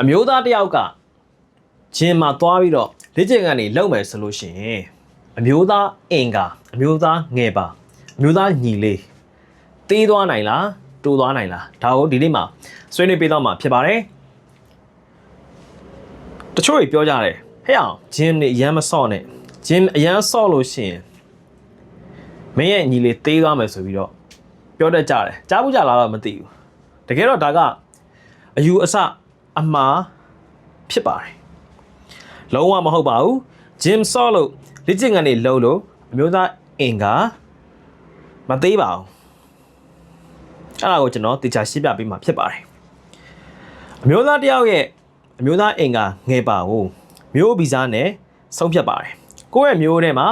အမျိုးသားတစ်ယောက်ကဂျင်မှာသွားပြီးတော့လေ့ကျင့်ခန်းတွေလုပ်မယ်ဆိုလို့ရှိရင်အမျိုးသားအင်ကာအမျိုးသားငယ်ပါအမျိုးသားညီလေးတေးသွားနိုင်လားတိုးသွားနိုင်လားဒါကိုဒီနေ့မှာဆွေးနွေးပေးတော့မှာဖြစ်ပါတယ်တချို့တွေပြောကြတယ်ဟဲ့အောင်ဂျင်နေအရမ်းမဆော့နဲ့ဂျင်အရမ်းဆော့လို့ရှိရင်မင်းရဲ့ညီလေးတေးသွားမယ်ဆိုပြီးတော့ပြောတတ်ကြတယ်ကြားဘူးကြလားတော့မသိဘူးတကယ်တော့ဒါကအယူအဆ အမှားဖြစ်ပါတယ်လုံးဝမဟုတ်ပါဘူးဂျင်ဆော့လို့လေ့ကျင့်ခန်းတွေလုပ်လို့အမျိုးသားအင်ကာမသေးပါဘူးအဲ့ဒါကိုကျွန်တော်တေချာရှင်းပြပေးမှာဖြစ်ပါတယ်အမျိုးသားတစ်ယောက်ရဲ့အမျိုးသားအင်ကာငယ်ပါဘူးမျိုးဗီဇနဲ့ဆုံးဖြတ်ပါတယ်ကိုယ့်ရဲ့မျိုးထဲမှာ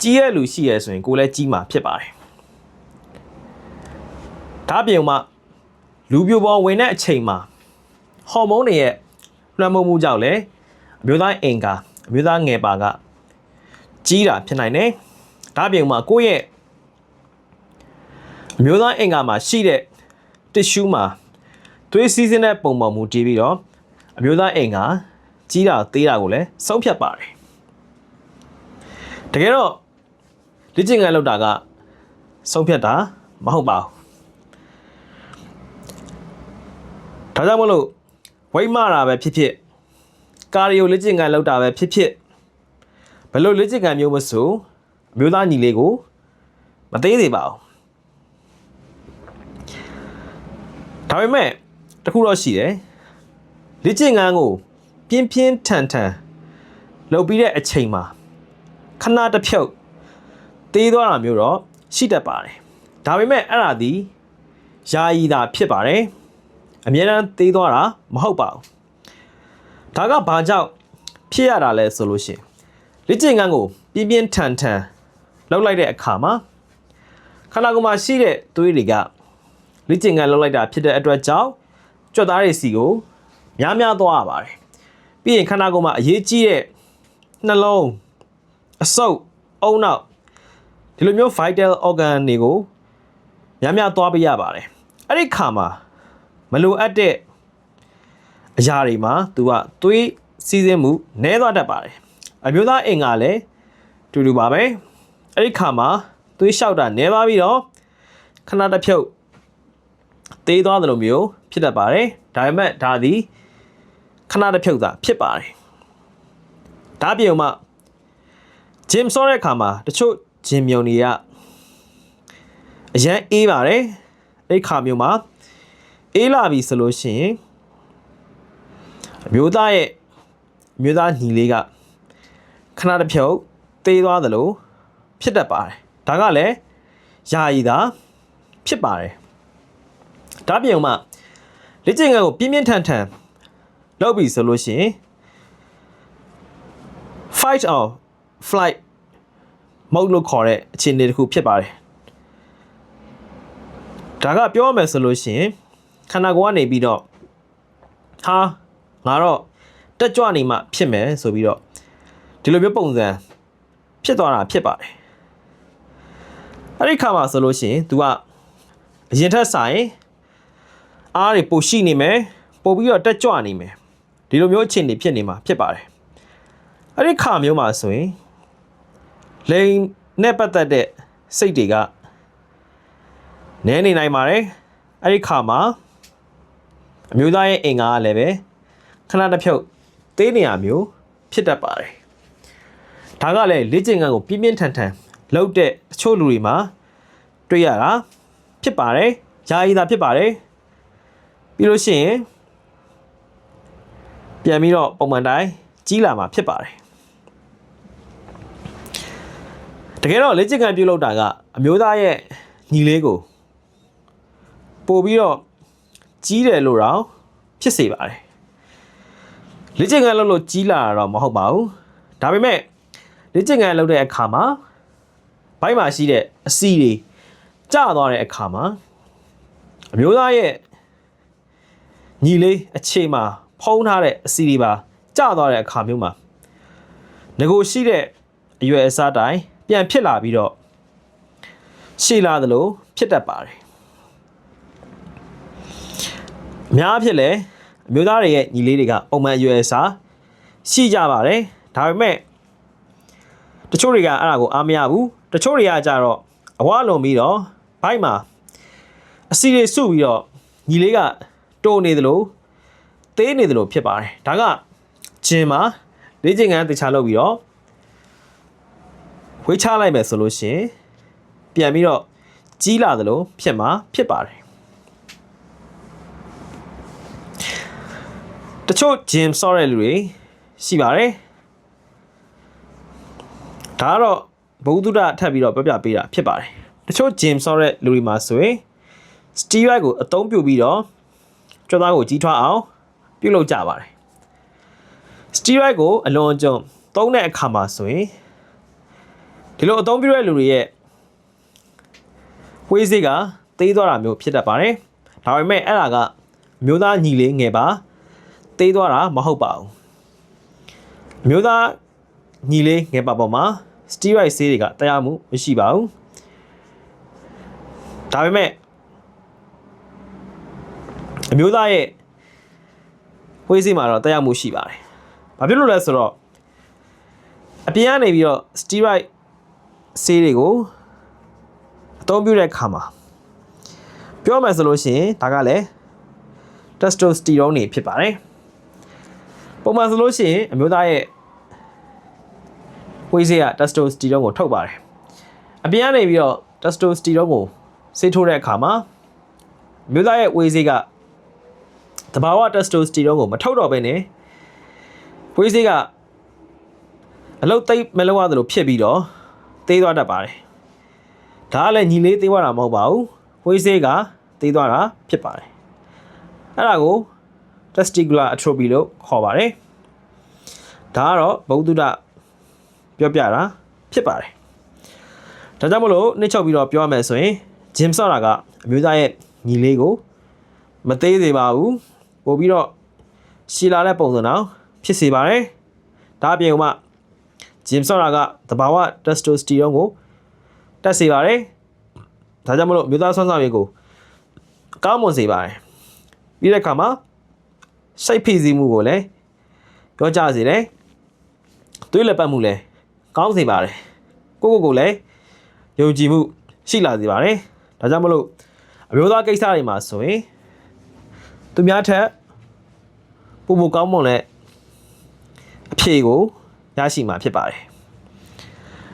ကြီးရဲ့လူရှိရဲဆိုရင်ကိုယ်လည်းကြီးမှာဖြစ်ပါတယ်ဒါပြင်မှာလူပြိုပေါ်ဝင်တဲ့အချိန်မှာ ဟော်မုန်းတွေရဲ့လွှမ်းမိုးမှုကြောင့်လည်းအမျိုးသားအင်ကာအမျိုးသားငယ်ပါကကြီးတာဖြစ်နိုင်တယ်ဒါပြင်မှာကိုယ့်ရဲ့အမျိုးသားအင်ကာမှာရှိတဲ့တစ်ရှူးမှာသွေးစီးစင်းတဲ့ပုံပေါ်မူတည်ပြီးတော့အမျိုးသားအင်ကာကြီးတာသေးတာကိုလည်းဆုံးဖြတ်ပါတယ်တကယ်တော့လေ့ကျင့်ခန်းလောက်တာကဆုံးဖြတ်တာမဟုတ်ပါဘူးဒါကြောင့်မလို့ ဝိတ်မတာပဲဖြစ်ဖြစ်ကာရီယိုလေ့ကျင့်ခန်းလောက်တာပဲဖြစ်ဖြစ်ဘယ်လိုလေ့ကျင့်ခန်းမျိုးမဆိုအမျိုးသားညီလေးကိုမသေးသေးပါဘူးဒါပေမဲ့တခုတော့ရှိတယ်လေ့ကျင့်ခန်းကိုပြင်းပြင်းထန်ထန်လုပ်ပြီးတဲ့အချိန်မှာခဏတစ်ဖြုတ်သေးသွားတာမျိုးတော့ရှိတတ်ပါတယ်ဒါပေမဲ့အဲ့ဒါဒီယာယီတာဖြစ်ပါတယ် အများအားသေးသွားတာမဟုတ်ပါဘူးဒါကဘာကြောင့်ဖြစ်ရတာလဲဆိုလို့ရှိရင်လေ့ကျင့်ခန်းကိုပြင်းပြင်းထန်ထန်လုပ်လိုက်တဲ့အခါမှာခန္ဓာကိုယ်မှာရှိတဲ့သွေးတွေကလေ့ကျင့်ခန်းလုပ်လိုက်တာဖြစ်တဲ့အတွက်ကြောင့်ကြွက်သားတွေစီကိုများများသွားရပါတယ်ပြီးရင်ခန္ဓာကိုယ်မှာအရေးကြီးတဲ့နှလုံးအဆုပ်အုံနောက်ဒီလိုမျိုး vital organ တွေကိုများများသွားပေးရပါတယ်အဲ့ဒီခါမှာ မလိုအပ်တဲ့အရာတွေမှာ तू ကသွေးစီးဆင်းမှုနည်းသွားတတ်ပါတယ်အမျိုးသားအင်္ဂါလည်းတူတူပါပဲအဲ့ဒီခါမှာသွေးလျှောက်တာနည်းသွားပြီးတော့ခဏတစ်ဖြုတ်သေးသွားတယ်လို့မျိုးဖြစ်တတ်ပါတယ်ဒါပေမဲ့ဒါသည်ခဏတစ်ဖြုတ်သာဖြစ်ပါတယ်ဒါပြုံမှဂျင်ဆော့တဲ့အခါမှာတချို့ဂျင်မြုံတွေကအရန်အေးပါတယ်အဲ့ဒီခါမျိုးမှာ အေးလာပြီဆိုလို့ရှိရင်အမျိုးသားရဲ့အမျိုးသားညီလေးကခဏတစ်ဖြုတ်သေးသွားသလိုဖြစ်တတ်ပါတယ်ဒါကလည်းယာယီသာဖြစ်ပါတယ်ဒါပြုံမှလေ့ကျင့်ခန်းကိုပြင်းပြင်းထန်ထန်လုပ်ပြီဆိုလို့ရှိရင် fight or flight မဟုတ်လို့ခေါ်တဲ့အခြေအနေတစ်ခုဖြစ်ပါတယ်ဒါကပြောရမယ်ဆိုလို့ရှိရင် ခန္ဓာကိုယ်ကနေပြီးတော့ဟာငါတော့တက်ကြွနေမှဖြစ်မယ်ဆိုပြီးတော့ဒီလိုမျိုးပုံစံဖြစ်သွားတာဖြစ်ပါတယ်အဲ့ဒီခါမှာဆိုလို့ရှိရင် तू ကအရင်ထက်ဆိုင်အားတွေပိုရှိနေမယ်ပိုပြီးတော့တက်ကြွနေမယ်ဒီလိုမျိုးအခြေအနေဖြစ်နေမှာဖြစ်ပါတယ်အဲ့ဒီခါမျိုးမှာဆိုရင်လိန်နဲ့ပတ်သက်တဲ့စိတ်တွေကနည်းနေနိုင်ပါတယ်အဲ့ဒီခါမှာ အမျိုးသားရဲ့အင်္ဂါကလည်းပဲခဏတစ်ဖြုတ်သေးနေရမျိုးဖြစ်တတ်ပါတယ်ဒါကလည်းလေ့ကျင့်ခန်းကိုပြင်းပြင်းထန်ထန်လုပ်တဲ့တချို့လူတွေမှာတွေ့ရတာဖြစ်ပါတယ်ယာယီသာဖြစ်ပါတယ်ပြီးလို့ရှိရင်ပြန်ပြီးတော့ပုံမှန်တိုင်းကြီးလာမှာဖြစ်ပါတယ်တကယ်တော့လေ့ကျင့်ခန်းပြုလုပ်တာကအမျိုးသားရဲ့ညီလေးကိုပို့ပြီးတော့ ကြီးတယ်လို့တော့ဖြစ်စေပါတယ်လေ့ကျင့်ခန်းလုပ်လို့ကြီးလာတာတော့မဟုတ်ပါဘူးဒါပေမဲ့လေ့ကျင့်ခန်းလုပ်တဲ့အခါမှာဘိုက်မှာရှိတဲ့အစီတွေကျသွားတဲ့အခါမှာအမျိုးသားရဲ့ညီလေးအခြေမှာဖုံးထားတဲ့အစီတွေပါကျသွားတဲ့အခါမျိုးမှာငကိုရှိတဲ့အရွယ်အစားတိုင်းပြန်ဖြစ်လာပြီးတော့ရှည်လာသလိုဖြစ်တတ်ပါတယ် အများအဖြစ်လဲအမျိုးသားတွေရဲ့ညီလေးတွေကပုံမှန်အရွယ်အစားရှိကြပါတယ်ဒါပေမဲ့တချို့တွေကအဲ့ဒါကိုအားမရဘူးတချို့တွေကကြတော့အဝလွန်ပြီးတော့ဘိုက်မှာအစီတွေစုပြီးတော့ညီလေးကတိုးနေသလိုသေးနေသလိုဖြစ်ပါတယ်ဒါကဂျင်မှာလေ့ကျင့်ခန်းတခြားလုပ်ပြီးတော့ဝေးချလိုက်မယ်ဆိုလို့ရှရင်ပြန်ပြီးတော့ကြီးလာသလိုဖြစ်မှာဖြစ်ပါတယ် တချို့ဂျင်ဆော့တဲ့လူတွေရှိပါတယ်ဒါကတော့ဘုသူဒ္ဓထပ်ပြီးတော့ပြပြပေးတာဖြစ်ပါတယ်တချို့ဂျင်ဆော့တဲ့လူတွေမှာဆိုရင်စတီရိုက်ကိုအသုံးပြုပြီးတော့ကြွက်သားကိုကြီးထွားအောင်ပြုလုပ်ကြပါတယ်စတီရိုက်ကိုအလွန်အကျွံသုံးတဲ့အခါမှာဆိုရင်ဒီလိုအသုံးပြုတဲ့လူတွေရဲ့ဝေးစိတ်ကသေးသွားတာမျိုးဖြစ်တတ်ပါတယ်ဒါပေမဲ့အဲ့ဒါကအမျိုးသားညီလေးငယ်ပါ သေးသွားတာမဟုတ်ပါဘူးအမျိုးသားညီလေးငယ်ပါပေါ်မှာစတီရိုက်ဆေးတွေကတရားမှုမရှိပါဘူးဒါပေမဲ့အမျိုးသားရဲ့ဝေးစိတ်မှာတော့တရားမှုရှိပါတယ်ဘာဖြစ်လို့လဲဆိုတော့အပြင်ကနေပြီးတော့စတီရိုက်ဆေးတွေကိုအသုံးပြုတဲ့အခါမှာပြောမယ်ဆိုလို့ရှိရင်ဒါကလည်း testosterone တွေဖြစ်ပါတယ် ပုံမှန်ဆိုလို့ရှိရင်အမျိုးသားရဲ့ဝေးစေးက testosterone ကိုထုတ်ပါတယ်အပြင်ကနေပြီးတော့ testosterone ကိုဆေးထိုးတဲ့အခါမှာအမျိုးသားရဲ့ဝေးစေးကတဘာဝ testosterone ကိုမထုတ်တော့ဘဲနဲ့ဝေးစေးကအလုတ်သိပ်မလောက်ရသလိုဖြစ်ပြီးတော့သေးသွားတတ်ပါတယ်ဒါကလည်းညီလေးသေးသွားတာမဟုတ်ပါဘူးဝေးစေးကသေးသွားတာဖြစ်ပါတယ်အဲ့ဒါကို testicular atrophy လို့ခေါ်ပါတယ်ဒါကတော့ဗုဒ္ဓပြောပြတာဖြစ်ပါတယ်ဒါကြောင့်မလို့နှိမ့်ချုပ်ပြီးတော့ပြောရမယ်ဆိုရင်ဂျင်ဆော့တာကအမျိုးသားရဲ့ညီလေးကိုမသေးစေပါဘူးပို့ပြီးတော့ရှည်လာတဲ့ပုံစံအောင်ဖြစ်စေပါတယ်ဒါအပြင်ကမှဂျင်ဆော့တာကသဘာဝတက်စတိုစတီရွန်ကိုတက်စေပါတယ်ဒါကြောင့်မလို့အမျိုးသားဆွမ်းဆောင်ရည်ကိုကောင်းမွန်စေပါတယ်ပြီးတဲ့အခါမှာ စိတ်ဖိစီးမှုကိုလည်းပြောကြစေတယ်သွေးလက်ပတ်မှုလည်းကောင်းစေပါတယ်ကိုကိုကိုလည်းယုံကြည်မှုရှိလာစေပါတယ်ဒါကြောင့်မလို့အမျိုးသားကိစ္စတွေမှာဆိုရင်သူများထက်ပုံမကောင်းမွန်တဲ့အဖြေကိုရရှိမှာဖြစ်ပါတယ်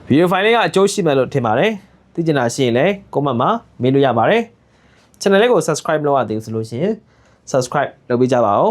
ဗီဒီယိုဖိုင်လေးကအကျိုးရှိမယ်လို့ထင်ပါတယ်သိချင်တာရှိရင်လည်း comment မှာမေးလို့ရပါတယ် channel လေးကို subscribe လုပ်ရသေးဘူးဆိုလို့ရှိရင် subscribe လုပ်ပေးကြပါဦး